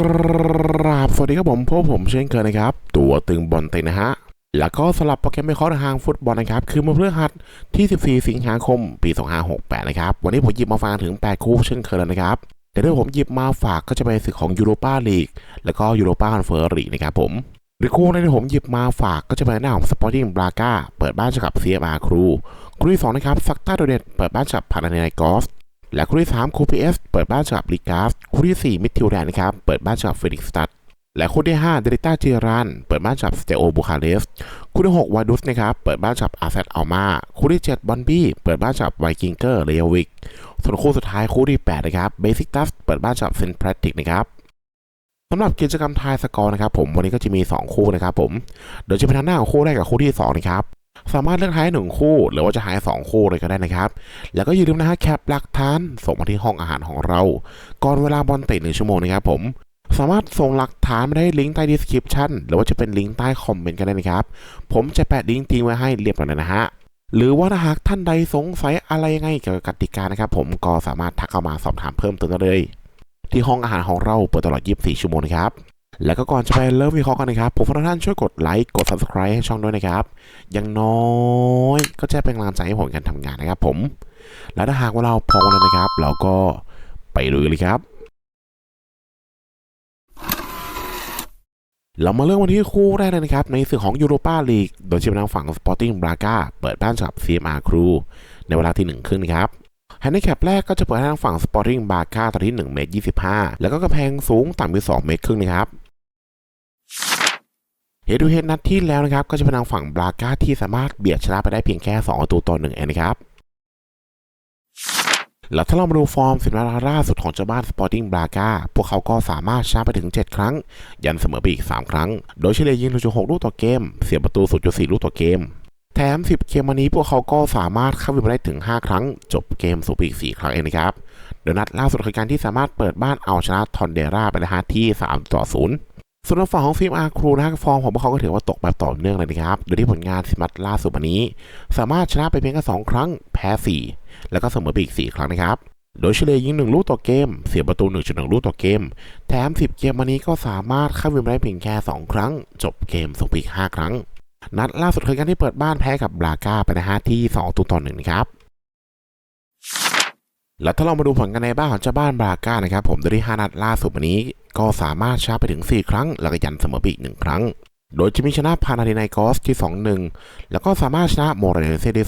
กราบสวัสดีครับผมพวกผมเช่นเคยนะครับ ตัวตึงบอลเตะนะฮะ แล้วก็สลับโปรแกรมไม่คอทางฟุตบอลนะครับ คือมาเมื่อพฤหัสที่ 14 สิงหาคม ปี 2568 นะครับ วันนี้ผมหยิบมาฟังถึง 8 คู่เช่นเคยแล้วนะครับ แต่ที่ผมหยิบมาฝากก็จะเป็นศึกของยูโรปาลีก แล้วก็ยูโรปาคอนเฟอเรนซ์ลีกนะครับผมหรือคู่แรกที่ผมหยิบมาฝากก็จะเป็นหน้าของสปอร์ติ้งบราก้าเปิดบ้านเจอกับ CFR ครูคู่ที่สองนะครับซักต้าโดเดตเปิดบ้านเจอกับพานาเนไนกอส และคู่ที่3คูพีเอสเปิดบ้านกับลิกาฟคู่ที่ 4 มิดทิวแดนนะครับเปิดบ้านกับเฟลิกสตัดและคู่ที่5เดลิต้าเจรันเปิดบ้านกับสเตโอบูคาเรสคู่ที่6วาดุสนะครับเปิดบ้านกับอาเซตอัลมาคู่ที่ 7 บอนบี้เปิดบ้านกับไวกิงเกอร์เลวิกส่วนคู่สุดท้ายคู่ที่8นะครับเบสิกตัสเปิดบ้านกับเซนพรติกนะครับสำหรับกิจกรรมทายสกอร์นะครับผมวันนี้ก็จะมี 2 คู่นะครับผมโดยจะเป็นทางหน้าของคู่แรกกับคู่ที่2นะครับ สามารถเลือกทายหนึ่งคู่ หรือว่าจะทายสองคู่เลยก็ได้นะครับ แล้วก็อย่าลืมนะฮะแคปหลักฐานส่งมาที่ห้องอาหารของเรา ก่อนเวลาบอลเตะหนึ่งชั่วโมงนะครับผมสามารถส่งหลักฐานมาได้ลิงก์ใต้ description หรือว่าจะเป็นลิงก์ใต้คอมเมนต์กันได้นะครับ ผมจะแปะลิงก์ทิ้งไว้ให้เรียบร้อยแล้วนะฮะหรือว่าถ้าหากท่านใดสงสัยอะไรยังไงเกี่ยวกับกติกานะครับผมก็สามารถทักเข้ามาสอบถามเพิ่มเติมได้เลย ที่ห้องอาหารของเราเปิดตลอด 24 ชั่วโมงนะครับ แล้วก็ก่อนจะไปเริ่มวิเคราะห์กันนะครับ ผมขอทุกท่านช่วยกดไลค์ กด subscribe ให้ช่องด้วยนะครับ อย่างน้อยก็จะเป็นกำลังใจให้ผมในการทำงานนะครับผม แล้วถ้าหากว่าเราพร้อมแล้วนะครับ เราก็ไปลุยเลยครับ เรามาเริ่มวันที่คู่แรกเลยนะครับ ในศึกของยูโรปาลีก โดยทีมทางฝั่ง Sporting Braga เปิดบ้านกับ CMR Crew ในเวลาที่1ครึ่งครับแฮนดิแคปแรกก็จะเปิดให้ทางฝั่ง Sporting Braga ตอนที่ 1 เมตร 25 แล้วก็กระแพงสูงต่ำที่2เมตรครึ่งนะครับ ฮดูเฮดนัดที่แล้วนะครับ ก็จะเป็นทางฝั่งบราก้าที่สามารถเบียดชนะไปได้เพียงแค่2ประตูต่อหนึ่งเองนะครับแล้วถ้าเรามาดูฟอร์มสิบนัดล่าสุดของเจ้าบ้านสปอร์ติ้งบราก้าพวกเขาก็สามารถชนะไปถึง 7 ครั้ง ยันเสมอไปอีก 3 ครั้ง โดยเฉลี่ยยิง1.6ลูกต่อเกม เสียประตู 0.4 ลูกต่อเกม แถม 10 เกมวันนี้พวกเขาก็สามารถเข้าวินมาได้ถึง 5 ครั้ง จบเกมสูงไปอีก 4 ครั้งเองนะครับ โดยนัดล่าสุดคือการที่สามารถเปิดบ้านเอาชนะทอนเดราไปนะฮะที่ 3 ต่อ 0 ส่วนทางฝั่งของฟิล์มอาร์ครูนะฮะฟอร์มของพวกเขาก็ถือว่าตกแบบต่อเนื่องเลยนะครับ โดยที่ผลงานสิมัดล่าสุดวันนี้ สามารถชนะไปเพียงแค่2ครั้ง แพ้ 4 แล้วก็เสมอไปอีก 4 ครั้งนะครับ โดยเฉลี่ยยิง 1 ลูกต่อเกม เสียประตู 1.1 ลูกต่อเกม แถม 10 เกมวันนี้ก็สามารถเข้าวิมได้เพียงแค่ 2 ครั้ง จบเกมสูงไปอีก5ครั้ง นัดล่าสุดคือการที่เปิดบ้านแพ้กับบราก้าไปนะฮะที่2ตัวต่อ1นะครับ แล้วถ้าเรามาดูผลกันในบ้านของเจ้าบ้านบราก้านะครับผมโดยที่5นัดล่าสุดวันนี้ ก็สามารถชนะไปถึง 4 ครั้ง แล้วก็ยันเสมอไปอีก 1 ครั้ง โดยจะมีชนะพานาดินายกอสที่ 2-1 แล้วก็สามารถชนะโมเรเนเซที่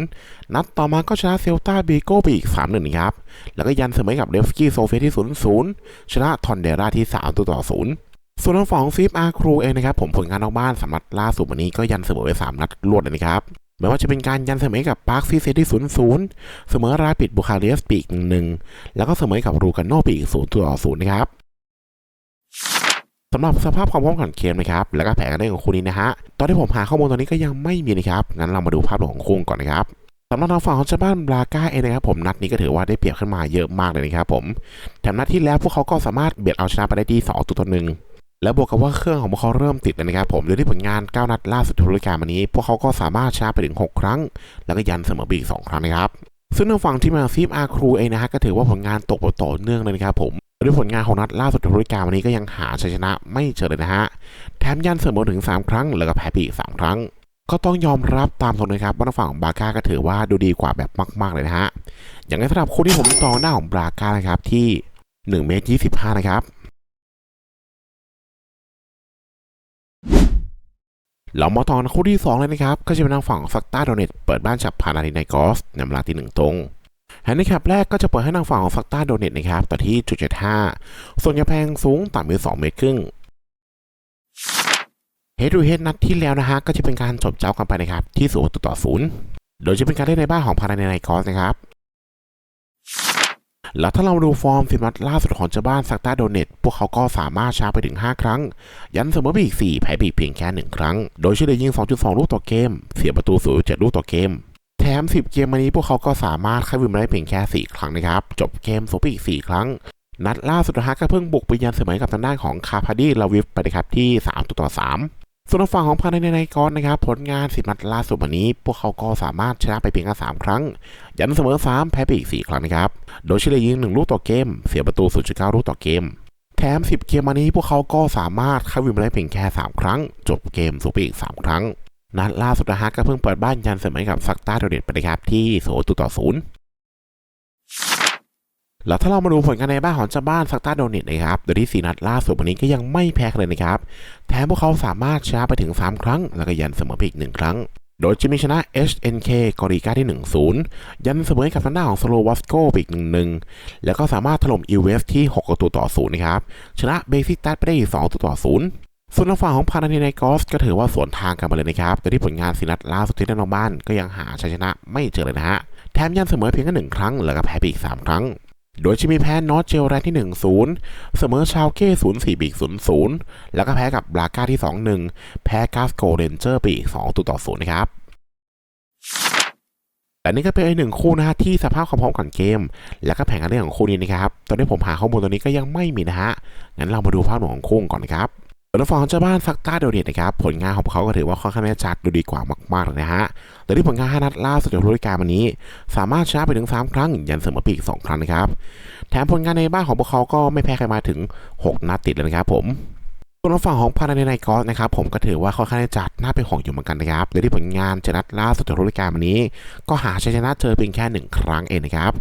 2-0 นัดต่อมาก็ชนะเซลตาบีโก้ไปอีก 3-1นะครับ แล้วก็ยันเสมอกับเดฟสกี้โซเฟียที่ 0-0 ชนะทอนเดราที่ 3ตัวต่อ 0ส่วนทางฝั่งของฟิฟอาร์ครูเองนะครับผมผลงานนอกบ้านสำหรับล่าสุดวันนี้ก็ยันเสมอไป3นัดรวดเลยนะครับ ไม่ว่าจะเป็นการยันเสมอกับปาร์คซีเซที่0-0เสมอราปิดบุคาเรสปีกหนึ่งแล้วก็เสมอกับรูกันโนปีก0ต่อ0นย์นะครับสำหรับสภาพความพร้อมของเกมนะครับ แล้วก็แผนการเล่นของคู่นี้นะฮะ ตอนที่ผมหาข้อมูลตอนนี้ก็ยังไม่มีนะครับ งั้นเรามาดูภาพรวมของคู่ก่อนนะครับสำหรับทางฝั่งของเจ้าบ้านบราก้าเองนะครับผมนัดนี้ก็ถือว่าได้เปรียบขึ้นมาเยอะมากเลยนะครับผม แถมนัดที่แล้วพวกเขาก็สามารถเบียดเอาชนะไปได้ที่2ตัวต่อหนึ่ง แล้วบวกกับว่าเครื่องของพวกเขาเริ่มติดแล้วนะครับผมโดยที่ผลงาน 9 นัดล่าสุดทุรยการวันนี้ พวกเขาก็สามารถชนะไปถึง 6 ครั้ง แล้วก็ยันเสมอไปอีก 2 ครั้งนะครับ ซึ่งทางฝั่งที่มาฟิฟอาร์ครูเองนะฮะก็ถือว่าผลงานตกต่อเนื่องเลยนะครับผมโดยผลงานของนัดล่าสุดทุรยการวันนี้ก็ยังหาชัยชนะไม่เจอเลยนะฮะ แถมยันเสมอถึง 3 ครั้ง แล้วก็แพ้ไปอีก 3 ครั้ง ก็ต้องยอมรับตามตรงนะครับว่าทางฝั่งของบราก้าก็ถือว่าดูดีกว่าแบบมากๆเลยนะฮะ อย่างในสำหรับคู่ที่ผมต่อหน้าของบราก้านะครับที่1เมตร25นะครับ เรามาต่อคู่ที่ 2 เลยนะครับ ก็จะเป็นทางฝั่งซักตาโดเนตเปิดบ้านจับพานาดินายกอสในเวลาที่1ตรงแฮนดิแคปแรกก็จะเปิดให้ทางฝั่งของซักตาโดเนตนะครับต่อที่จุดเจ็ดห้าส่วนกระแพงสูงต่ำไป2เมตรครึ่งเฮดูเฮดนัดที่แล้วนะฮะก็จะเป็นการจบเจ้ากันไปนะครับที่ศูนย์ต่อศูนย์โดยจะเป็นการเล่นในบ้านของพานาดินายกอสนะครับ แล้วถ้าเราดูฟอร์มสิบนัดล่าสุดของเจ้าบ้านซักตาโดเนตพวกเขาก็สามารถชนะไปถึง 5 ครั้ง ยันเสมอไปอีก 4 แพ้ไปอีกเพียงแค่ 1 ครั้ง โดยเฉลี่ยยิง 2.2 ลูกต่อเกม เสียประตู 0.7 ลูกต่อเกม แถม 10 เกมวันนี้พวกเขาก็สามารถเข้าวินมาได้เพียงแค่ 4 ครั้งนะครับ จบเกมสูงไปอีก 4 ครั้ง นัดล่าสุดฮะก็เพิ่งบุกไปยันเสมอกับทางด้านของคาพาดีลาวิฟไปนะครับที่3ต่อ3 ส่วนฝั่งของพานาเนไนกอนนะครับ ผลงานสิบนัดล่าสุดวันนี้ พวกเขาก็สามารถชนะไปเพียงแค่สามครั้ง ยันเสมอ 3 แพ้ไปอีก 4 ครั้งนะครับ โดยเฉลี่ยยิง 1 ลูกต่อเกม เสียประตู 0.9 ลูกต่อเกม แถม 10 เกมมานี้พวกเขาก็สามารถเข้าวินมาได้เพียงแค่ 3 ครั้ง จบเกมสูงไปอีก 3 ครั้ง นัดล่าสุดนะฮะก็เพิ่งเปิดบ้านยันเสมอกับซักตาโดเดตไปนะครับที่โซตุต่อศูนย์ แล้วถ้าเรามาดูผลงานในบ้านของเจ้าบ้านซักตาโดเนตนะครับโดยที่สีนัดล่าสุดวันนี้ก็ยังไม่แพ้เลยนะครับ แถมพวกเขาสามารถชนะไปถึง 3 ครั้ง แล้วก็ยันเสมอไปอีก1ครั้ง โดยจะมีชนะ HNK กอริกาที่ 1-0 ยันเสมอให้กับทางด้านของสโลวัสโกไปอีก1-1 แล้วก็สามารถถล่ม e w f ที่ 6 ประตูต่อ0นะครับ ชนะเบซิตัดไปได้อีก2ประตูต่อ0ส่วนทางฝั่งของพานาเนไนกอสก็ถือว่าสวนทางกันมาเลยนะครับแต่ที่ผลงานสินัดล่าสุดที่ได้นอกบ้านก็ยังหาชัยชนะไม่เจอเลยนะฮะ แถมยันเสมอเพียงแค่หนึ่งครั้ง แล้วก็แพ้ไปอีก 3 ครั้ง โดยจะมีแพ้นอตเจลแรนที่ 1-0 เสมอชาวเก้0-4 ปีก 0-0 แล้วก็แพ้กับบราก้าที่ 2-1 แพ้กาสโกเรนเจอร์ปีก2ตัวต่อ0นะครับและนี่ก็เป็นอีกหนึ่งคู่นะฮะที่สภาพความพร้อมก่อนเกม แล้วก็แผนการเล่นของคู่นี้นะครับ ตอนนี้ผมหาข้อมูลตัวนี้ก็ยังไม่มีนะฮะ งั้นเรามาดูภาพรวของคู่ก่อนนะครับ ส่วนฝั่งของเจ้าบ้านซักต้าเดลเดตนะครับผลงานของเขาก็ถือว่าค่อนข้างแน่จัดดูดีกว่ามากๆเลยนะฮะแต่ที่ผลงาน5นัดล่าสุดของฤดูกาลวันนี้ สามารถชนะไปถึง 3 ครั้ง ยันเสมอปีก2 ครั้งนะครับ แถมผลงานในบ้านของพวกเขาก็ไม่แพ้ใครมาถึง 6 นัดติดเลยนะครับผมส่วนฝั่งของพานาเนไนกอสนะครับผมก็ถือว่าค่อนข้างจัดน่าเป็นห่วงอยู่เหมือนกันนะครับโดยที่ผลงานเจดนัดล่าสุดจากฤดูกาลวันนี้ ก็หาชัยชนะเจอเพียงแค่หนึ่งครั้งเองนะครับ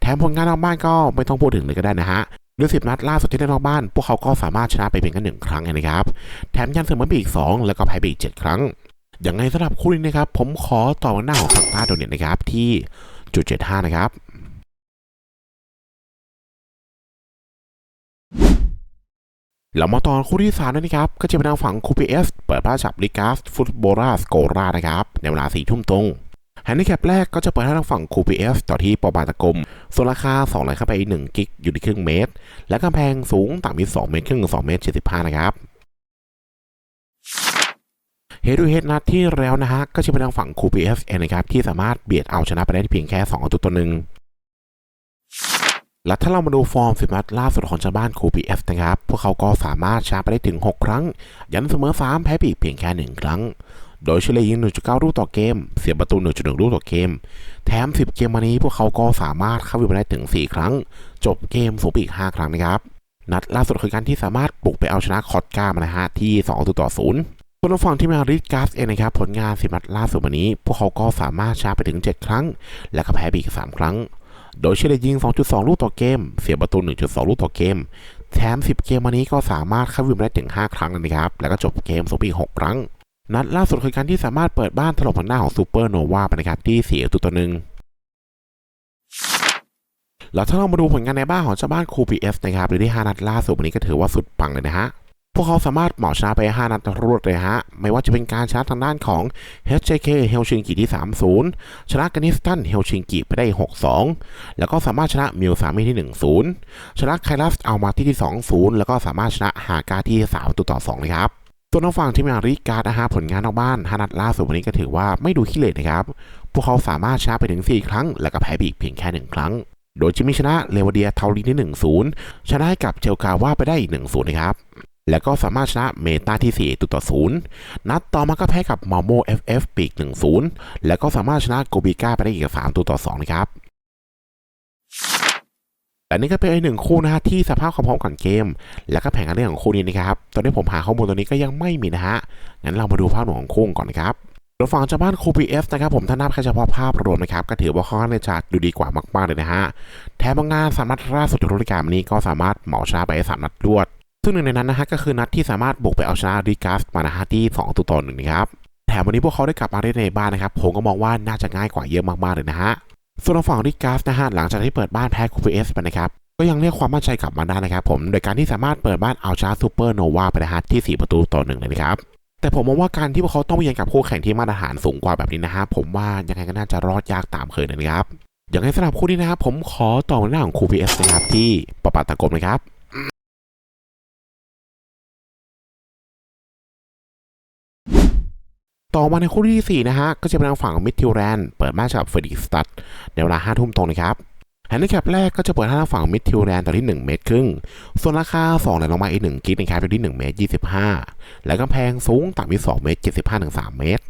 แถมผลงานนอกบ้านก็ไม่ต้องพูดถึงเลยก็ได้นะฮะ ด้วยสิบนัดล่าสุดที่ได้นอกบ้าน พวกเขาก็สามารถชนะไปเพียงแค่หนึ่งครั้งนะครับ แถมยันเสมอไปอีกสองแล้วก็แพ้ไปอีกเจ็ดครั้ง อย่างไรสำหรับคู่นี้นะครับ ผมขอต่อหน้าของซักตาโดเนตนะครับที่จุดเจ็ดห้านะครับเรามาตอนคู่ที่3นะครับ ก็จะเป็นทางฝั่งคูปีเอสเปิดบ้านจับลิกาสฟุตบอลราสโกรานะครับ ในเวลาสี่ทุ่มตรง แฮนดิแคปแรกก็จะเปิดให้ทางฝั่งคูปีเอสต่อที่ปอบาตะกรมส่วนราคา2เลเข้าไป1กิกอยู่ที่ครึ่งเมตร และกำแพงสูงต่ำที่2เมตรครึ่ง2เมตร75นะครับเฮดูเฮดนัดที่แล้วนะฮะ ก็จะเป็นทางฝั่งคูปีเอสเองนะครับ ที่สามารถเบียดเอาชนะไปได้เพียงแค่2ตัวตัวหนึ่งและถ้าเรามาดูฟอร์มสิบนัดล่าสุดของชาวบ้านคูปีเอฟนะครับ พวกเขาก็สามารถชนะไปได้ถึง 6 ครั้ง ยันเสมอ 3 แพ้ไปอีกเพียงแค่ 1 ครั้ง โดยเฉลี่ยยิง 1.9 ลูกต่อเกม เสียประตู 1.1 ลูกต่อเกม แถม 10 เกมมานี้พวกเขาก็สามารถเข้าวินมาได้ถึง 4 ครั้ง จบเกมสูงไปอีก 5 ครั้งนะครับ นัดล่าสุดคือการที่สามารถปลุกไปเอาชนะคอตกามานะฮะที่2.0ต่อ0ส่วนฝั่งที่มาริกาสเองนะครับผลงานสิบนัดล่าสุดวันนี้ พวกเขาก็สามารถชนะไปถึง 7 ครั้ง และก็แพ้ไปอีก 3 ครั้ง โดยเฉลี่ยยิง 2.2 ลูกต่อเกม เสียประตู 1.2 ลูกต่อเกม แถม 10 เกมวันนี้ก็สามารถเข้าวินได้ถึง 5 ครั้งนะครับ แล้วก็จบเกมสมปี6ครั้ง นัดล่าสุดคือการที่สามารถเปิดบ้านถล่มหน้าของซูเปอร์โนวาไปนะครับที่เสียตัวตัวหนึ่งแล้วถ้าเรามาดูผลงานในบ้านของเจ้าบ้านคูปีเอฟนะครับหรือที่5นัดล่าสุดวันนี้ก็ถือว่าสุดปังเลยนะฮะพวกเขาสามารถเหมาชนะไป 5 นัดรวดเลยฮะ ไม่ว่าจะเป็นการชนะทางด้านของ HJK เฮลชิงกิที่ 3-0 ชนะกานิสตันเฮลชิงกิไปได้ 6-2 แล้วก็สามารถชนะมิลสามีที่ 1-0 ชนะไคลัสเอามาที่ที่ 2-0 แล้วก็สามารถชนะฮากาที่ 3 ตัวต่อ2นะครับ ส่วนทางฝั่งที่มาริการ์ดนะฮะผลงานนอกบ้าน5นัดล่าสุดวันนี้ก็ถือว่าไม่ดูขี้เหร่นะครับ พวกเขาสามารถชนะไปถึง 4 ครั้ง แล้วก็แพ้ไปอีกเพียงแค่ 1 ครั้ง โดยจะมีชนะเลวเดียเทาลินที่1-0 ชนะให้กับเจลกาว่าไปได้อีก1-0นะครับแล้วก็สามารถชนะเมตาที่ 4ตัวต่อ0นัดต่อมาก็แพ้กับมอโม FF ปีก 1-0 แล้วก็สามารถชนะโกบิก้าไปได้อีก3ตัวต่อ2นะครับ แต่นี่ก็เป็นอีกหนึ่งคู่นะฮะที่สภาพความพร้อมก่อนเกม แล้วก็แผนการเล่นของคู่นี้นะครับ ตอนนี้ผมหาข้อมูลตัวนี้ก็ยังไม่มีนะฮะ งั้นเรามาดูภาพรวมของคู่ก่อนครับเราฝั่งจากบ้านคูปีเอฟนะครับผมถ้านับแค่เฉพาะภาพรวมนะครับ ก็ถือว่าค่อนข้างจะดูดีกว่ามากๆเลยนะฮะ แถมงานสามารถล่าสุดในฤดูกาลนี้ก็สามารถเหมาชนะไปได้สามนัดรวด ซึ่งหนึ่งในนั้นนะฮะก็คือนัดที่สามารถบุกไปเอาชนะริกัสมานะฮะที่2ตัวต่อหนึ่งนะครับ แถมวันนี้พวกเขาได้กลับมาได้ในบ้านนะครับ ผมก็มองว่าน่าจะง่ายกว่าเยอะมากๆเลยนะฮะ ส่วนฝั่งริกาสนะฮะหลังจากที่เปิดบ้านแพ้คูเอสไปนะครับก็ยังเรียกความมั่นใจกลับมาได้นะครับผมโดยการที่สามารถเปิดบ้านเอาชนะซูเปอร์โนวาไปนะฮะที่ 4 ประตูต่อหนึ่งเลยนะครับแต่ผมมองว่าการที่พวกเขาต้องเยือนกับคู่แข่งที่มาตรฐานสูงกว่าแบบนี้นะฮะผมว่ายังไงก็น่าจะรอดยากตามเคยนะครับอย่างไรสำหรับคู่นี้นะครับผมขอต่อหน้าของคูพีเอสนะครับที่ปะปาตะกบนะครับ ต่อมาในคู่ที่ 4 นะฮะ ก็จะเป็นทางฝั่งมิดทิวแรนเปิดมาจากเฟรดิกสตัดในเวลา5ทุ่มตรงนะครับแฮนดิแคปแรกก็จะเปิดทางฝั่งมิดทิวแรนต่อที่ 1 เมตรครึ่ง ส่วนราคา2เลยลงมาอีก1กิกนะครับอยู่ที่ 1 เมตร 25 และกำแพงสูงต่ำที่2เมตร 75ถึง3เมตร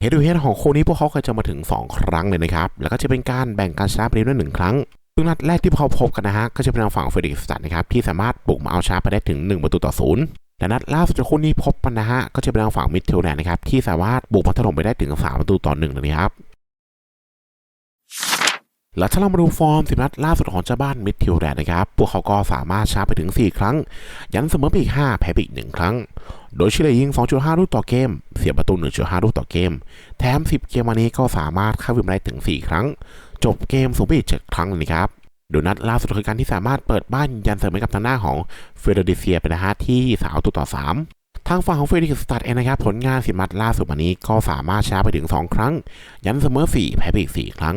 เฮดูเฮดของคู่นี้พวกเขาเคยจะมาถึง 2 ครั้งเลยนะครับ แล้วก็จะเป็นการแบ่งการชนะไปด้วยหนึ่งครั้งซึ่งนัดแรกที่พวกเขาพบกันนะฮะ ก็จะเป็นทางฝั่งเฟรดิกสตัดนะครับที่สามารถบุกมาเอาชาร์จไปได้ถึง 1 ประตูต่อศูนย์ และนัดล่าสุดที่คู่นี้พบกันนะฮะ ก็จะเป็นทางฝั่งมิดเทลแลนด์นะครับ ที่สามารถบุกมาถล่มไปได้ถึง 3 ประตูต่อหนึ่งเลยนะครับและถ้าเรามาดูฟอร์มสิบนัดล่าสุดของเจ้าบ้านมิดทิลแลนนะครับ พวกเขาก็สามารถชาร์จไปถึง 4 ครั้ง ยันเสมอไปอีก 5 แพ้ไปอีก 1 ครั้ง โดยเฉลี่ยยิง 2.5 ลูกต่อเกม เสียประตู 1.5 ลูกต่อเกม แถม 10 เกมวันนี้ก็สามารถเข้าวิมได้ถึง 4 ครั้ง จบเกมสูงไปอีก 7 ครั้งเลยนะครับ โดยนัดล่าสุดคือการที่สามารถเปิดบ้านยันเสมอกับทางหน้าของเฟเดเดเซียเป็นะฮะที่สาวตัวต่อ3ทางฝั่งของเฟรดิกสตัดเองนะครับผลงานสิบนัดล่าสุดวันนี้ก็สามารถชาร์จไปถึง 2 ครั้ง ยันเสมอ 4 แพ้ไปอีก 4 ครั้ง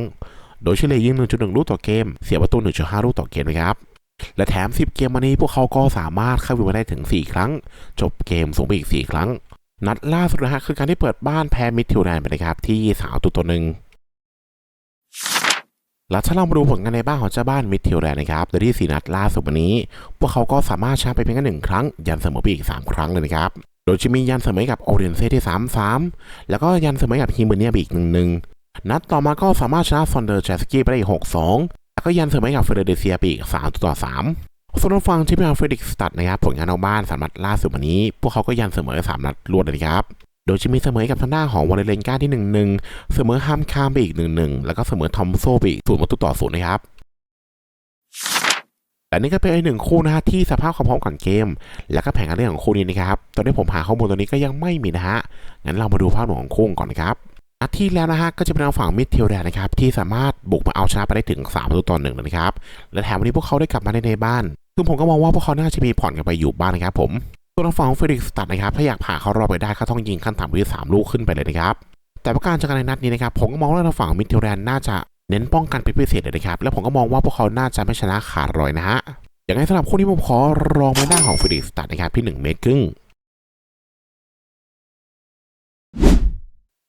โดยเฉลี่ยยิง 1.1 ลูกต่อเกม เสียประตู 1.5 ลูกต่อเกมนะครับและแถม 10 เกมวันนี้พวกเขาก็สามารถเข้าวิวมาได้ถึง 4 ครั้ง จบเกมสูงไปอีก 4 ครั้ง นัดล่าสุดนะฮะคือการที่เปิดบ้านแพ้มิดทิวแลนด์ไปนะครับที่สาวตัวตัวหนึ่ง แล้วถ้าเรามาดูผลงานในบ้านของเจ้าบ้านมิดทิวแลนด์นะครับโดยที่4นัดล่าสุดวันนี้ พวกเขาก็สามารถชาร์จไปเพียงแค่หนึ่งครั้ง ยันเสมอไปอีก 3 ครั้งเลยนะครับ โดยจะมียันเสมอกับโอเรียนเซ่ที่ 3-3 แล้วก็ยันเสมอกับฮิมเบเนียไปอีกหนึ่งหนึ่งนัดต่อมาก็สามารถชนะซอนเดอร์แจสกี้ไปได้อีก6-2แล้วก็ยันเสมอกับเฟเดเดเซียไปอีก3ต่อ3ส่วนฝั่งที่เป็นเฟรดิกสตัดนะครับผลงานเอาบ้านสามนัดล่าสุดวันนี้ พวกเขาก็ยันเสมอ3นัดรวดเลยครับ โดยจะมีเสมอกับทางด้านของวอลเลนกาที่ 1-1 เสมอฮัมคามไปอีก 1-1 แล้วก็เสมอทอมโซไปอีก0ประตูต่อ0นย์นะครับและนี่ก็เป็นอีกหนึ่งคู่นะฮะที่สภาพความพร้อมก่อนเกม แล้วก็แผนการเล่นของคู่นี้นะครับตอนนี้ผมหาข้อมูลตัวนี้ก็ยังไม่มีนะฮะงั้นเรามาดูภาพรวมของคู่ก่อนนะครับนัดที่แล้วนะฮะก็จะเป็นทางฝั่งมิดเทลแดนนะครับที่สามารถบุกมาเอาชนะไปได้ถึง3ประตูต่อหนึ่งนะครับและแถมวันนี้พวกเขาได้กลับมาในในบ้าน ซึ่งผมก็มองว่าพวกเขาน่าจะมีผ่อนกันไปอยู่บ้านนะครับผม ส่วทางฝั่งของเฟรดิกสตัดนะครับถ้าอยากผ่าเข้ารอบไปได้ก็ต้องยิงขั้นต่ำที่สามลูกขึ้นไปเลยนะครับแต่ประการจากการในนัดนี้นะครับผมก็มองว่าทางฝั่งมิดเทลแดนน่าจะเน้นป้องกันเป็นพิเศษเลยนะครับและผมก็มองว่าพวกเขาน่าจะไม่ชนะขาดรอยนะฮะอย่างไรสำหรับคู่นี้ผมขอรองมาด้าของเฟรดิกสตัดนะครับที่1เมตรครึ่ง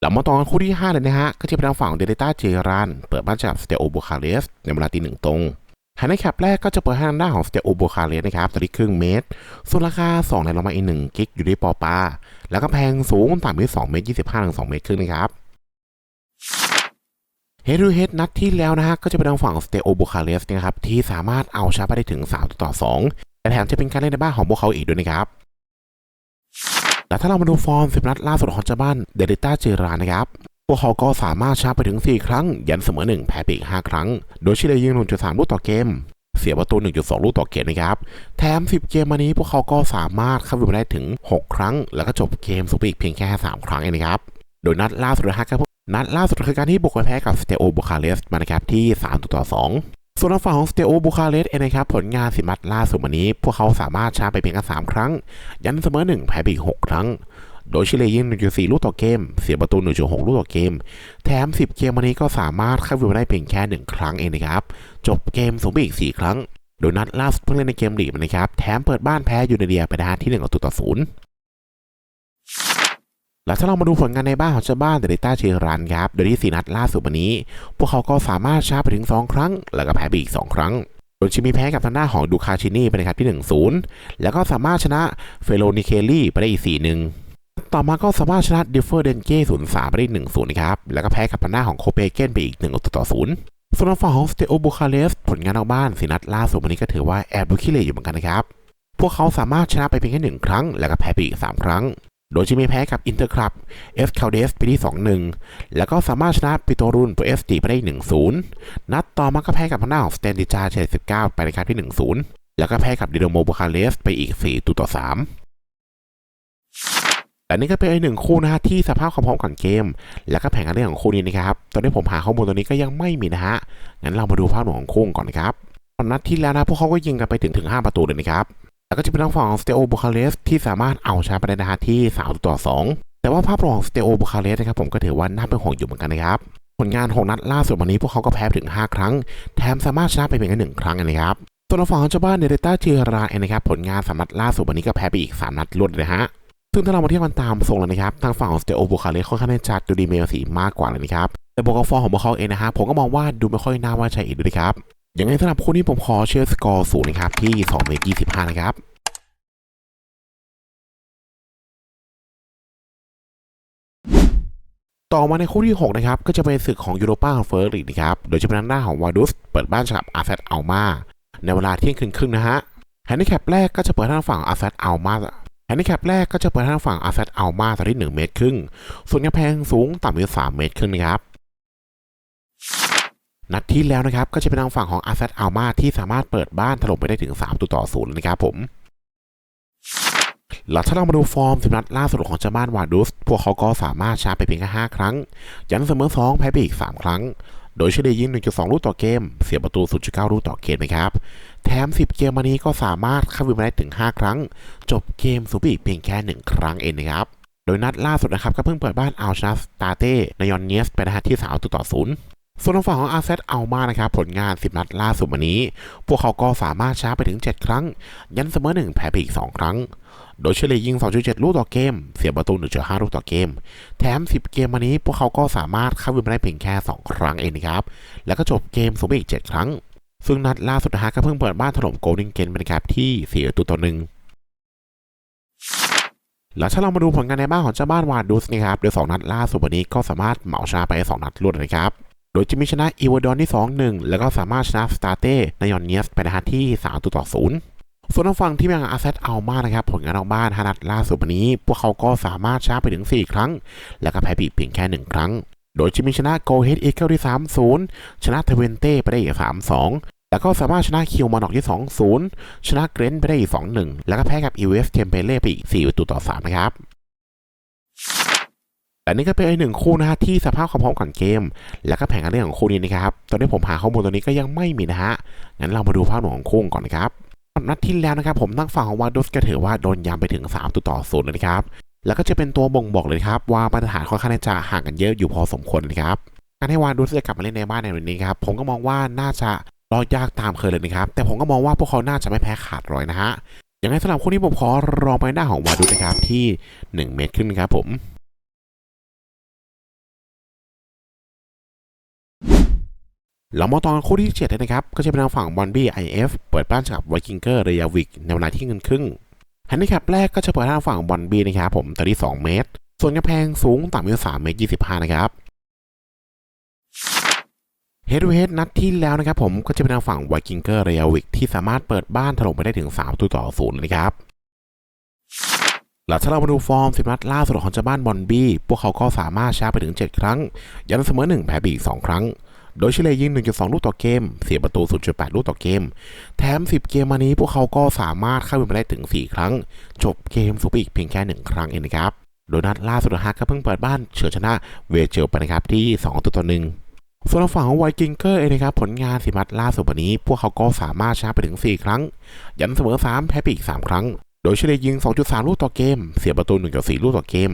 หลังมาตอนคู่ที่5เลยนะฮะก็จะเป็นทางฝั่งเดลต้าเจรันเปิดบ้านจากสเตโอบูคาเรสในเวลาตีหนึ่งตรง ไฮในแคปแรกก็จะเปิดให้ทางด้านของสเตโอโบคาเรสนะครับตัวที่ครึ่งเมตร ส่วนราคา2ในลงมาอีกหนึ่งกิกอยู่ที่ปอปา แล้วก็แพงสูงต่ำที่2เมตร25ถึง2เมตรครึ่งนะครับเฮดูเฮดนัดที่แล้วนะฮะก็จะเป็นทางฝั่งสเตโอโบคาเรสนะครับที่สามารถเอาชนะไปได้ถึง3ต่อ2และแถมจะเป็นการเล่นในบ้านของพวกเขาอีกด้วยนะครับและถ้าเรามาดูฟอร์ม10นัดล่าสุดของเจ้าบ้านเดลิต้าเจรานะครับ พวกเขาก็สามารถชาร์จไปถึง 4 ครั้ง ยันเสมอ 1 แพ้ไปอีก 5 ครั้ง โดยเฉลี่ยยิง 1.3 ลูกต่อเกม เสียประตู 1.2 ลูกต่อเกมนะครับ แถม 10 เกมมานี้พวกเขาก็สามารถเข้าไปได้ถึง 6 ครั้ง แล้วก็จบเกมสุดไปอีกเพียงแค่ 3 ครั้งเองนะครับ โดยนัดล่าสุดนะครับนัดล่าสุดคือการที่บุกไปแพ้กับสเตโอบูคาเรสมานะครับที่3ต่อ 2ส่วนทางฝั่งของสเตโอบูคาเรสเองนะครับผลงานสิมัดล่าสุดวันนี้ พวกเขาสามารถชาร์จไปเพียงแค่3ครั้ง ยันเสมอ 1 แพ้ไปอีก 6 ครั้ง โดยเลี่ยยิง 1.4 ลูกต่อเกม เสียประตู 1.6 ลูกต่อเกม แถม 10 เกมวันนี้ก็สามารถเข้าวิวได้เพียงแค่ 1 ครั้งเองนะครับ จบเกมสูงไปอีก 4 ครั้ง โดยนัดล่าสุดเพิ่งเล่นในเกมลีกนะครับ แถมเปิดบ้านแพ้ยูเนเดียไปนะที่1ประตูต่อ0แล้วถ้าเรามาดูผลงานในบ้านของเจ้าบ้านเดลิต้าเชรันครับ โดยที่ 4 นัดล่าสุดวันนี้ พวกเขาก็สามารถชาร์จไปถึง 2 ครั้ง แล้วก็แพ้ไปอีก 2 ครั้งโดยชิมีแพ้กับทางด้านของดูคาชินีไปนะครับที่ 1-0 แล้วก็สามารถชนะเฟโลนิเคลลี่ไปได้อีก 4-1 ต่อมาก็สามารถชนะดิฟเฟอร์เดนเก้0-3ไปได้1-0นะครับ แล้วก็แพ้กับทางด้าของโคเปเกนไปอีก1ต่อ0ส่วนฝั่งของสเตโอบูคาเรสผลงานนอกบ้านสีนัดล่าสุดวันนี้ก็ถือว่าแอบดูขี้เหร่อยู่เหมือนกันนะครับ พวกเขาสามารถชนะไปเพียงแค่หนึ่งครั้ง แล้วก็แพ้ไปอีก3ครั้ง โดยจะมีแพ้กับอินเตอร์คลับเอฟคาเดสไปที่ 2-1 แล้วก็สามารถชนะปิโตรุนตัวเอฟตีไปได้ 1-0 นัดต่อมาก็แพ้กับทางด้าของสแตนดิจาเชสิบเก้าไปในการที่ 1-0 แล้วก็แพ้กับดิโดโมบูคาเรสไปอีก4ตัวต่อ3 และนี่ก็เป็นอีกหนึ่งคู่นะฮะที่สภาพความพร้อมก่อนเกม แล้วก็แผนการเล่นของคู่นี้นะครับ ตอนนี้ผมหาข้อมูลตัวนี้ก็ยังไม่มีนะฮะ งั้นเรามาดูภาพรวมของคู่ก่อนนะครับตอนนัดที่แล้วนะพวกเขาก็ยิงกันไปถึงถึง 5 ประตูเลยนะครับ แล้วก็จะเป็นทางฝั่งของสเตโอบูคาเรสที่สามารถเอาชนะไปได้นะฮะที่3ต่อ 2 แต่ว่าภาพรวมของสเตโอบูคาเรสนะครับผมก็ถือว่าน่าเป็นห่วงอยู่เหมือนกันนะครับ ผลงานของนัดล่าสุดวันนี้พวกเขาก็แพ้ถึง 5 ครั้ง แถมสามารถชนะไปเพียงแค่หนึ่งครั้งนะครับส่วนฝั่งของเจ้าบ้านเดลต้าเจราเองนะครับผลงานสามนัดล่าสุดวันนี้ก็แพ้ไปอีก 3 นัดรวดเลยฮะ ซึ่งถ้าเรามาเทียบกันตามทรงแล้วนะครับ ทางฝั่งของสเตโอบูคาเรสค่อนข้างจะดูดีเมลสีมากกว่าเลยนะครับ แต่บวกกับฟอร์มของพวกเขาเองนะฮะผมก็มองว่าดูไม่ค่อยน่าว่าใจอีกด้วยครับอย่างไรสำหรับคู่นี้ผมขอเชียร์สกอร์สูงนะครับที่2เมตร25 นะครับต่อมาในคู่ที่ 6 นะครับ ก็จะเป็นศึกของยูโรป้าเฟอร์ลีกนะครับ โดยจะเป็นทางด้าของวาดุส เปิดบ้านกับอาเซตอัลมาในเวลาเที่ยงคืนครึ่งนะฮะแฮนดิแคปแรกก็จะเปิดทางฝั่งอาเซตอัลมา แฮนดิแคปแรกก็จะเปิดทางฝั่งอาเซตอัลมาตอนที่1เมตรครึ่ง ส่วนกำแพงสูงต่ำที่3เมตรครึ่งนะครับ นัดที่แล้วนะครับก็จะเป็นทางฝั่งของอาเซตอัลมาที่สามารถเปิดบ้านถล่มไปได้ถึง3ตัวต่อศูนย์นะครับผมแล้วถ้าเรามาดูฟอร์มสิบนัดล่าสุดของเจ้าบ้านวาดุสพวกเขาก็สามารถชาร์จไปเพียงแค่5ครั้ง ยันเสมอ2แพ้ไปอีก 3 ครั้ง โดยเฉลี่ยยิง 1.2 ลูกต่อเกม เสียประตู 0.9 ลูกต่อเกมนะครับ แถม 10 เกมมานี้ก็สามารถเข้าวินมาได้ถึง 5 ครั้ง จบเกมสูบอีกเพียงแค่ 1 ครั้งเองนะครับ โดยนัดล่าสุดนะครับ ก็เพิ่งเปิดบ้านเอาชนะสตาเต้นายอนเนียสไปนะฮะที่3ตัวต่อ0ส่วนทางฝั่งของอาเซตเอามานะครับ ผลงาน 10 นัดล่าสุดวันนี้ พวกเขาก็สามารถชาร์จไปถึง 7 ครั้ง ยันเสมอ 1 แพ้ไปอีก 2 ครั้ง โดยเฉลี่ยยิง 2.7 ลูกต่อเกม เสียประตู 1.5 ลูกต่อเกม แถม 10 เกมมานี้ พวกเขาก็สามารถเข้าวินมาได้เพียงแค่ 2 ครั้งเองนะครับ แล้วก็จบเกมสูงไปอีก 7 ครั้ง ซึ่งนัดล่าสุดฮะก็เพิ่งเปิดบ้านถล่มโกลเด้นเกนเป็นครับที่เสียตัวต่อหนึ่งแล้วถ้าเรามาดูผลงานในบ้านของเจ้าบ้านวาดุสนะครับโดยสองนัดล่าสุดวันนี้ก็สามารถเหมาชนะไปสองนัดรวดเลยครับโดยจะมีชนะอีวาดอนที่ 2-1 แล้วก็สามารถชนะสตาเต้นายอนเนียสไปนะฮะที่3ตัวต่อ0 ส่วนทางฝั่งที่เป็นอาเซตเอัลมานะครับผลงานออกบ้านฮานัดล่าสุดวันนี้ พวกเขาก็สามารถชนะไปถึง 4 ครั้ง แล้วก็แพ้ปีเพียงแค่ 1 ครั้ง โดยจะมีชนะโกเฮดอีเกิลที่ 3-0 ชนะเทเวนเต้ไปได้อีก 3-2แล้วก็สามารถชนะคิวมานอกที่ 2-0 ชนะเกรนไปได้อีก 2-1 แล้วก็แพ้กับอีเวฟเทมเปเล่ไปอีก 4 ประตูต่อ 3 นะครับ แต่นี่ก็เป็นอีกหนึ่งคู่นะฮะที่สภาพความพร้อมก่อนเกม แล้วก็แผนการเล่นของคู่นี้นะครับ ตอนนี้ผมหาข้อมูลตัวนี้ก็ยังไม่มีนะฮะ งั้นเรามาดูภาพรวมของคู่ก่อนนะครับ นัดที่แล้วนะครับผมตั้งฝั่งของวาดุสก็ถือว่าโดนยำไปถึง3ตัวต่อศูนย์เลยนะครับแล้วก็จะเป็นตัวบ่งบอกเลยครับว่ามาตรฐานค่อนข้างจะห่างกันเยอะอยู่พอสมควรนะครับการให้วาดุสจะกลับมาเล่นในบ้านในวันนี้ครับผมก็มองว่าน่าจะรอดยากตามเคยเลยนะครับ แต่ผมก็มองว่าพวกเขาน่าจะไม่แพ้ขาดรอยนะฮะอย่างไรสำหรับคู่นี้ผมขอรองไปหน้าของวาดุสนะครับที่ 1 เมตรขึ้นครับผม เรามาตอนคู่ที่ 7 เลยนะครับ ก็จะเป็นทางฝั่งบอลบี้ไอเอฟเปิดบ้านกับไวกิงเกอร์เรียวิกในเวลาที่เงินครึ่งแฮนดิแคปแรกก็จะเปิดทางฝั่งบอลบี้นะครับผมตอนที่2เมตร ส่วนกำแพงสูงต่ำอยู่3เมตร25 นะครับเฮด o ูเฮดนัดที่แล้วนะครับผมก็จะเป็นทางฝั่งไวกิงเกอร์เรียวิกที่สามารถเปิดบ้านถล่มไปได้ถึง3ตัวต่อศูนย์เลยนะครับแล้วถ้าเรามาดูฟอร์มสิบนัดล่าสุดของเจ้าบ้านบอลบี้พวกเขาก็สามารถชนะไปถึง 7 ครั้ง ยันเสมอ1แพ้ไปอีก2ครั้ง โดยเฉลยยิง 1.2 ลูกต่อเกม เสียประตู 0.8 ลูกต่อเกม แถม 10 เกมมานี้พวกเขาก็สามารถเข้าไปได้ถึง 4 ครั้ง จบเกมสูบอีกเพียงแค่ 1 ครั้งเองนะครับ โดยนัดล่าสุดฮะก็เพิ่งเปิดบ้านเฉือนชนะเวเจลไปนะครับที่ 2ตัวต่อหนึ่งส่วนฝั่งของไวกิงเกอร์เองนะครับผลงานสิมัดล่าสุดวันนี้ พวกเขาก็สามารถชนะไปถึง 4 ครั้ง ยันเสมอ 3 แพ้ไปอีก 3 ครั้ง ดยเฉลี่ยยิง 2.3 ลูกต่อเกม เสียประตู 1.4 ลูกต่อเกม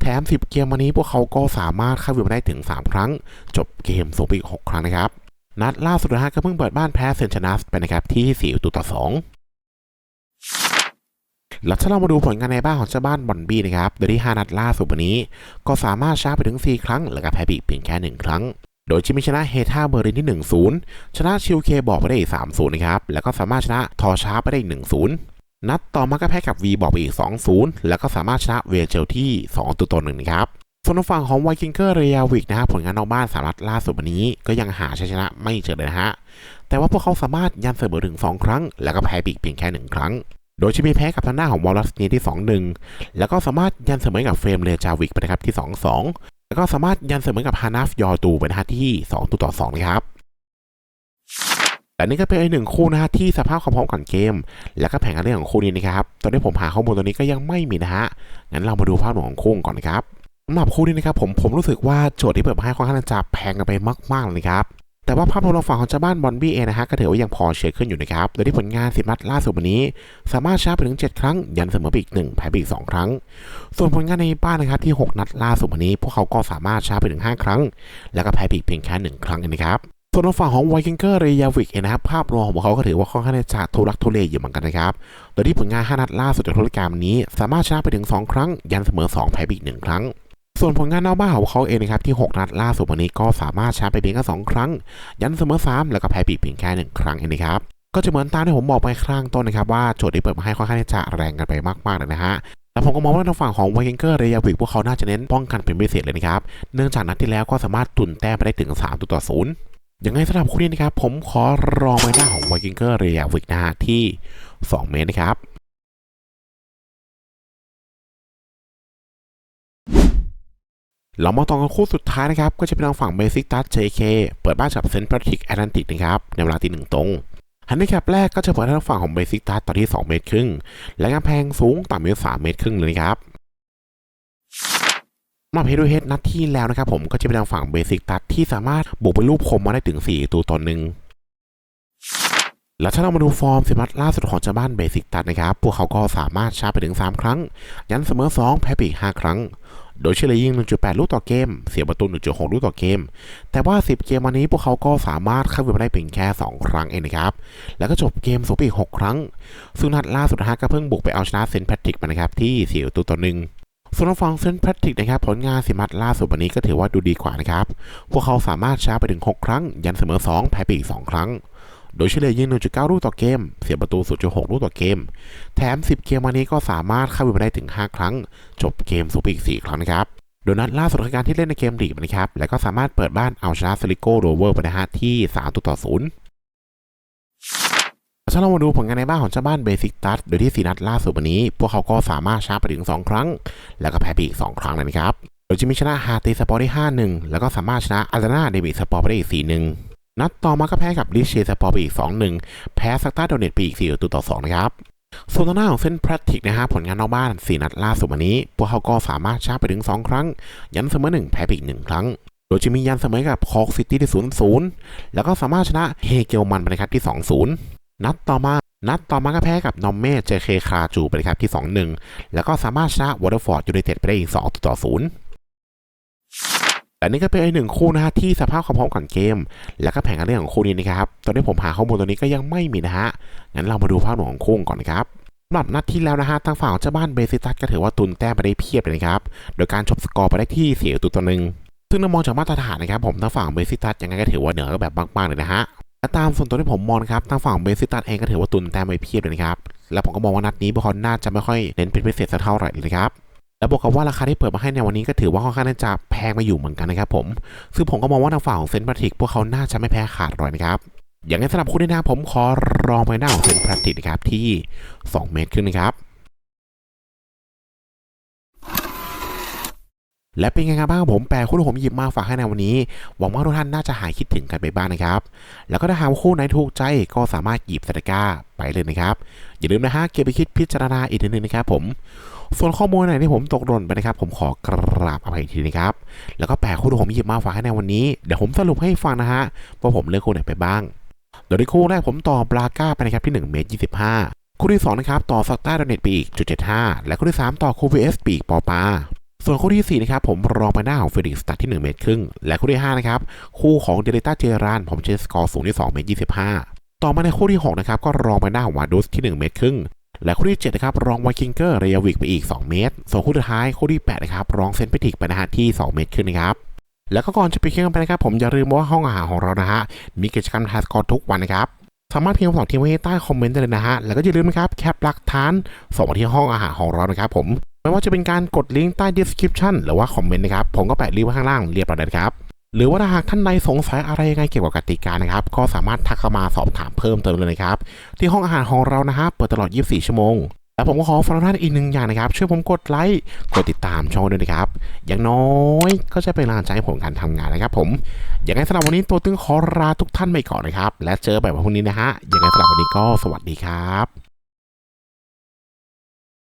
แถม 10 เกมมานี้พวกเขาก็สามารถเข้าวินมาได้ถึง 3 ครั้ง จบเกมสูงไปอีก 6 ครั้งนะครับ นัดล่าสุดนะฮะก็เพิ่งเปิดบ้านแพ้เซนชนัสไปนะครับที่4ประตูต่อ 2แล้วถ้าเรามาดูผลงานในบ้านของเจ้าบ้านบอนบี้นะครับ โดยที่ 5 นัดล่าสุดวันนี้ ก็สามารถชนะไปถึง 4 ครั้ง แล้วก็แพ้ไปอีกเพียงแค่ 1 ครั้ง โดยที่มีชนะเฮท่าเบอร์ลินที่ 1-0 ชนะชิลเคบอกไปได้อีก 3-0 นะครับ แล้วก็สามารถชนะทอชาร์ไปได้อีก 1-0 นัดต่อมาก็แพ้กับ V บอกไปอีก 2-0 แล้วก็สามารถชนะเวเจลที่ 2ตัวตนหนึ่งครับส่วนฝั่งของไวกิงเกอร์เรียวิกนะฮะผลงานนอกบ้านสามนัดล่าสุดวันนี้ก็ยังหาชัยชนะไม่เจอเลยนะฮะ แต่ว่าพวกเขาสามารถยันเสมอถึง 2 ครั้ง แล้วก็แพ้ปีกเพียงแค่ 1 ครั้ง โดยจะมีแพ้กับทางหน้าของวอลลัสเนียที่ 2-1 แล้วก็สามารถยันเสมอกับเฟรมเรจาวิกไปนะครับที่ 2-2 แล้วก็สามารถยันเสมอกับฮานาฟยอตูไปนะฮะที่2ตัวต่อ2นะครับ แต่นี่ก็เป็นอีกหนึ่งคู่นะฮะที่สภาพความพร้อมก่อนเกม แล้วก็แผนการเล่นของคู่นี้นะครับตอนนี้ผมหาข้อมูลตัวนี้ก็ยังไม่มีนะฮะงั้นเรามาดูภาพรวมของคู่ก่อนนะครับสำหรับคู่นี้นะครับผมผมรู้สึกว่าโจทย์ที่เปิดให้ค่อนข้างจะแพงกันไปมากๆเลยครับแต่ว่าภาพรวมฝั่งของเจ้าบ้านบอลบี้เองนะฮะก็ถือว่ายังพอเฉยขึ้นอยู่นะครับ โดยที่ผลงานสิบนัดล่าสุดวันนี้ สามารถชนะไปถึง 7 ครั้ง ยันเสมอไปอีก1แพ้ไปอีก 2 ครั้ง ส่วนผลงานในบ้านนะครับที่ 6 นัดล่าสุดวันนี้ พวกเขาก็สามารถชนะไปถึง 5 ครั้ง แล้วก็แพ้ไปอีกเพียงแค่1ครั้งเองนะครับ ส่วนทางฝั่งของไวกิงเกอร์เรียวิกเองนะครับภาพรวมของเขาก็ถือว่าค่อนข้างจะทุรักทุเลอยู่เหมือนกันนะครับ โดยที่ผลงาน 5 นัดล่าสุดจากธุรกรรมนี้ สามารถชนะไปถึง 2 ครั้ง ยันเสมอ 2 แพ้อีก1ครั้ง ส่วนผลงานนอกบ้านของเขาเองนะครับที่ 6 นัดล่าสุดวันนี้ก็สามารถชนะไปเพียงแค่2ครั้ง ยันเสมอ 3 แล้วก็แพ้ปีกเพียงแค่ 1 ครั้งเองนะครับก็จะเหมือนตามที่ผมบอกไปข้างต้นนะครับว่าโจทย์ที่เปิดมาให้ค่อนข้างจะแรงกันไปมากๆเลยนะฮะแต่ผมก็มองว่าทางฝั่งของไวกิงเกอร์เรียวิกพวกเขาน่าจะเน้นป้องกันเป็นพิเศษเลยนะครับ เนื่องจากนัดที่แล้วก็สามารถตุนแต้มไปได้ถึง 3ตัวต่อศูน ย์ยังไงสำหรับคู่นี้นะครับ ผมขอรองไว้หน้าของไวกิงเกอร์เรียวิกนะฮะที่ 2 เมตรนะครับเรามาต่อกันคู่สุดท้ายนะครับ ก็จะเป็นทางฝั่งเบสิกตัส JK เคเปิดบ้านกับเซนต์แพทริกแอตแลนติกนะครับ ในเวลาที่หนึ่งตรงฮันดิแคปแรกก็จะเปิดทางฝั่งของเบสิกตัสต่อที่ 2 เมตรครึ่ง และกำแพงสูงต่ำอยู่3เมตรครึ่งเลยนะครับ มาเพดูเฮดนัดที่แล้วนะครับผมก็จะเป็นทางฝั่งเบสิกตัสที่สามารถบุกไปรูปคมมาได้ถึง 4 ตัวต่อหนึ่งแล้วถ้าเรามาดูฟอร์มสิมัดล่าสุดของเจ้าบ้านเบสิกตัดนะครับ พวกเขาก็สามารถชาร์จไปถึง 3 ครั้ง ยันเสมอ 2 แพ้ไปอีก 5 ครั้ง โดยเฉลี่ยยิง 1.8 ลูกต่อเกม เสียประตู 1.6 ลูกต่อเกม แต่ว่า 10 เกมวันนี้พวกเขาก็สามารถเข้าไปได้เพียงแค่ 2 ครั้งเองนะครับ แล้วก็จบเกมสูงไปอีก 6 ครั้งซึ่งนัดล่าสุดฮะก็เพิ่งบุกไปเอาชนะเซนต์แพทริกมานะครับที่เสียประตูต่อหนึ่ง ส่วนทางฝั่งเซนต์แพทริกนะครับผลงานสิมัดล่าสุดวันนี้ก็ถือว่าดูดีกว่านะครับ พวกเขาสามารถชาร์จไปถึง 6 ครั้ง ยันเสมอ 2 แพ้ไปอีก 2 ครั้ง โดยเฉลี่ยยิง 1.9 ลูกต่อเกม เสียประตู 0.6 ลูกต่อเกม แถม 10 เกมวันนี้ก็สามารถเข้าไปได้ถึง 5 ครั้ง จบเกมสูงไปอีก 4 ครั้งนะครับโดยนัดล่าสุดของการที่เล่นในเกมลีกนะครับ และก็สามารถเปิดบ้านเอาชนะเซลิโกโรเวอร์ไปนะฮะที่3ตัวต่อ0 ถ้าเรามาดูผลงานในบ้านของเจ้าบ้านเบสิกตัสโดยที่4นัดล่าสุดวันนี้ พวกเขาก็สามารถชนะไปถึง 2 ครั้ง แล้วก็แพ้ไปอีก 2 ครั้งเลยนะครับ โดยจะมีชนะฮาร์ตีสปอร์ตได้5-1 แล้วก็สามารถชนะอาร์เซนาเดวิดสปอร์ตไปได้อีก 4-1 นัดต่อมาก็แพ้กับลิเชสปอร์ไปอีก 2-1 แพ้ซักตาโดเนตไปอีก4ประตูต่อ2นะครับส่วนหน้าของเซนต์แพทริกนะฮะผลงานนอกบ้าน 4 นัดล่าสุดวันนี้ พวกเขาก็สามารถชนะไปถึง 2 ครั้ง ยันเสมอ1แพ้ไปอีก 1 ครั้งโดยจะมียันเสมอกับคอกซิตี้ที่ 0-0 แล้วก็สามารถชนะเฮเกลมันไปนะครับที่ 2-0 นัดต่อมา นัดต่อมาก็แพ้กับนอมเม่เจเคคาจูไปครับที่ 2-1 แล้วก็สามารถชนะวอเตอร์ฟอร์ดยูไนเต็ดไปได้อีก2ต่อ0และนี่ก็เป็นอีกหนึ่งคู่นะฮะที่สภาพความพร้อมก่อนเกม แล้วก็แผนการเล่นของคู่นี้นะครับตอนนี้ผมหาข้อมูลตัวนี้ก็ยังไม่มีนะฮะงั้นเรามาดูภาพรวมของคู่ก่อนนะครับสำหรับนัดที่แล้วนะฮะทางฝั่งเจ้าบ้านเบซิตัสก็ถือว่าตุนแต้มไปได้เพียบเลยนะครับโดยการจบสกอร์ไปได้ที่เสียตัวตัวหนึ่งซึ่งมองจากมาตรฐานนะครับผมทางฝั่งเบซิตัสยังไงก็ถือว่าเหนือแบบมากๆเลยนะฮะ และตามส่วนตัวที่ผมมองครับทางฝั่งเบซิตัสเองก็ถือว่าตุนแต้มไปเพียบเลยนะครับและผมก็มองว่านัดนี้พวกเขาน่าจะไม่ค่อยเน้นเป็นพิเศษสักเท่าไหร่เลยครับและบอกกับว่าราคาที่เปิดมาให้ในวันนี้ก็ถือว่าค่อนข้างจะแพงมาอยู่เหมือนกันนะครับผม ซึ่งผมก็มองว่าทางฝั่งของเซนต์แพทริกพวกเขาน่าจะไม่แพ้ขาดรอยนะครับ อย่างในสำหรับคู่นี้นะผมขอรองไปหน้าของเซนต์แพทริกนะครับที่ 2 เมตรครึ่งนะครับ และเป็นไงกันบ้างผมแปลคู่ที่ผมหยิบมาฝากให้ในวันนี้ หวังว่าทุกท่านน่าจะหายคิดถึงกันไปบ้างนะครับ แล้วก็ถ้าหากว่าคู่ไหนถูกใจก็สามารถหยิบสตก้าไปเลยนะครับ อย่าลืมนะฮะเก็บไปคิดพิจารณาอีกทีหนึงนะครับผมส่วนข้อมูลไหนที่ผมตกหล่นไปนะครับ ผมขอกราบอภัยทีนะครับ แล้วก็แปลคู่ที่ผมหยิบมาฝากให้ในวันนี้เดี๋ยวผมสรุปให้ฟังนะฮะว่าผมเลือกคู่ไหนไปบ้าง โดยในคู่แรกผมต่อบราก้าไปนะครับที่1เมตร25คู่ที่2นะครับต่อซักต้าดอนเน็ตปีกจุด75และคู่ที่ 3 ต่อคูวีเอสปีกปอปา ส่วนคู่ที่ 4 นะครับ ผมรองไปหน้าของเฟลิกซ์ตัดที่ 1 เมตรครึ่ง และคู่ที่ 5 นะครับ คู่ของเดลิต้าเจรานผมเชสกอร์สูงที่ 2 เมตร 25 ต่อมาในคู่ที่ 6 นะครับ ก็รองไปหน้าของวาดุสที่ 1 เมตรครึ่ง และคู่ที่ 7 นะครับ รองไวคิงเกอร์เรียวิกไปอีก 2 เมตร ส่วนคู่สุดท้ายคู่ที่ 8 นะครับ รองเซนต์แพทริกไปนะฮะที่ 2 เมตรครึ่งนะครับแล้วก็ก่อนจะไปเคียงไปนะครับผมอย่าลืมว่าห้องอาหารของเรานะฮะมีกิจกรรมทายสกอร์ทุกวันนะครับสามารถพิมพ์คำตอบทิ้งไว้ใต้คอมเมนต์ได้เลยนะฮะแล้วก็อย่าลืมนะครับแคปหลักฐานส่งมาที่ห้องอาหารของเรานะครับผม ไม่ว่าจะเป็นการกดลิงก์ใต้ description หรือว่าคอมเมนต์นะครับ ผมก็แปะลิงก์ไว้ข้างล่างเรียบร้อยแล้วนะครับ หรือว่าถ้าหากท่านใดสงสัยอะไรยังไงเกี่ยวกับกติกานะครับ ก็สามารถทักเข้ามาสอบถามเพิ่มเติมเลยนะครับ ที่ห้องอาหารของเรานะฮะเปิดตลอด 24 ชั่วโมง และผมก็ขอฝากท่านอีกหนึ่งอย่างนะครับ ช่วยผมกดไลค์กดติดตามช่องด้วยนะครับ อย่างน้อยก็จะเป็นแรงใจให้ผมการทำงานนะครับ ผม อย่างไรสำหรับวันนี้ตัวตึงขอลาทุกท่านไปก่อนนะครับ และเจอแบบวันพรุ่งนี้นะฮะอย่างไรสำหรับวันนี้ก็สวัสดีครับ